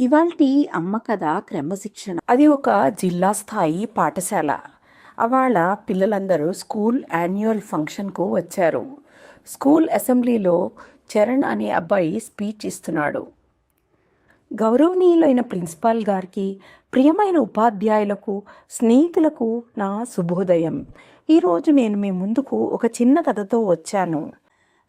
ఇవాల్టి అమ్మ కథ క్రమశిక్షణ. అది ఒక జిల్లా స్థాయి పాఠశాల. అవాళ పిల్లలందరూ స్కూల్ యాన్యువల్ ఫంక్షన్కు వచ్చారు. స్కూల్ అసెంబ్లీలో చరణ్ అనే అబ్బాయి స్పీచ్ ఇస్తున్నాడు. గౌరవనీయులైన ప్రిన్సిపాల్ గారికి ప్రియమైన ఉపాధ్యాయులకు స్నేహితులకు నా శుభోదయం. ఈరోజు నేను మీ ముందుకు ఒక చిన్న కథతో వచ్చాను.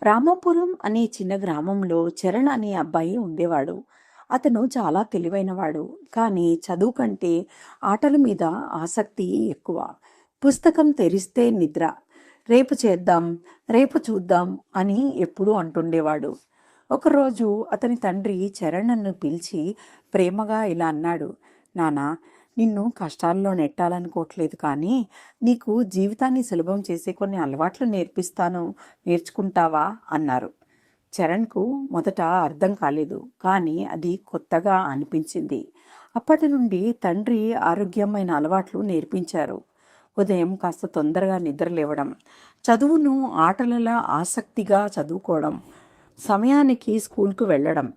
రామాపురం అనే చిన్న గ్రామంలో చరణ్ అనే అబ్బాయి ఉండేవాడు. అతను చాలా తెలివైనవాడు. కానీ చదువు కంటే ఆటల మీద ఆసక్తి ఎక్కువ. పుస్తకం తెరిస్తే నిద్ర. రేపు చేద్దాం రేపు చూద్దాం అని ఎప్పుడూ అంటుండేవాడు. ఒకరోజు అతని తండ్రి చరణ్ను పిలిచి ప్రేమగా ఇలా అన్నాడు. నానా నిన్ను కష్టాల్లో నెట్టాలనుకోవట్లేదు కానీ నీకు జీవితాన్ని సులభం చేసే కొన్ని అలవాట్లు నేర్పిస్తాను. నేర్చుకుంటావా? అన్నారు. చరణ్కు మొదట అర్థం కాలేదు. కానీ అది కొత్తగా అనిపించింది. అప్పటి నుండి తండ్రి ఆరోగ్యమైన అలవాట్లు నేర్పించారు. ఉదయం కాస్త తొందరగా నిద్ర లేవడం చదువును ఆటలలో ఆసక్తిగా చదువుకోవడం సమయానికి స్కూల్కు వెళ్ళడం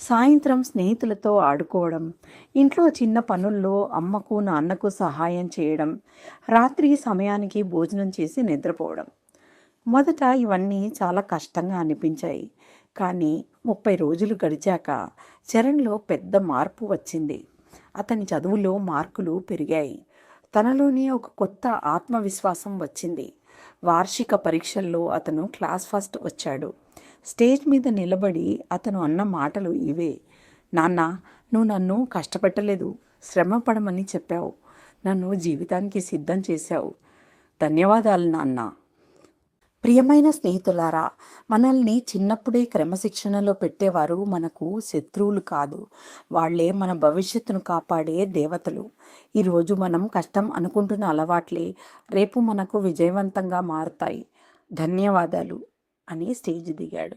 సాయంత్రం స్నేహితులతో ఆడుకోవడం ఇంట్లో చిన్న పనుల్లో అమ్మకు నాన్నకు సహాయం చేయడం రాత్రి సమయానికి భోజనం చేసి నిద్రపోవడం. మొదట ఇవన్నీ చాలా కష్టంగా అనిపించాయి. కానీ ముప్పై రోజులు గడిచాక చరణ్లో పెద్ద మార్పు వచ్చింది. అతని చదువులో మార్కులు పెరిగాయి. తనలోనే ఒక కొత్త ఆత్మవిశ్వాసం వచ్చింది. వార్షిక పరీక్షల్లో అతను క్లాస్ ఫస్ట్ వచ్చాడు. స్టేజ్ మీద నిలబడి అతను అన్న మాటలు ఇవే. నాన్న నువ్వు నన్ను కష్టపెట్టలేదు. శ్రమ పడమని చెప్పావు. నన్ను జీవితానికి సిద్ధం చేశావు. ధన్యవాదాలు నాన్న. ప్రియమైన స్నేహితులారా మనల్ని చిన్నప్పుడే క్రమశిక్షణలో పెట్టేవారు మనకు శత్రువులు కాదు. వాళ్ళే మన భవిష్యత్తును కాపాడే దేవతలు. ఈరోజు మనం కష్టం అనుకుంటున్న అలవాట్లే రేపు మనకు విజయవంతంగా మారుతాయి. ధన్యవాదాలు అని స్టేజ్ దిగాడు.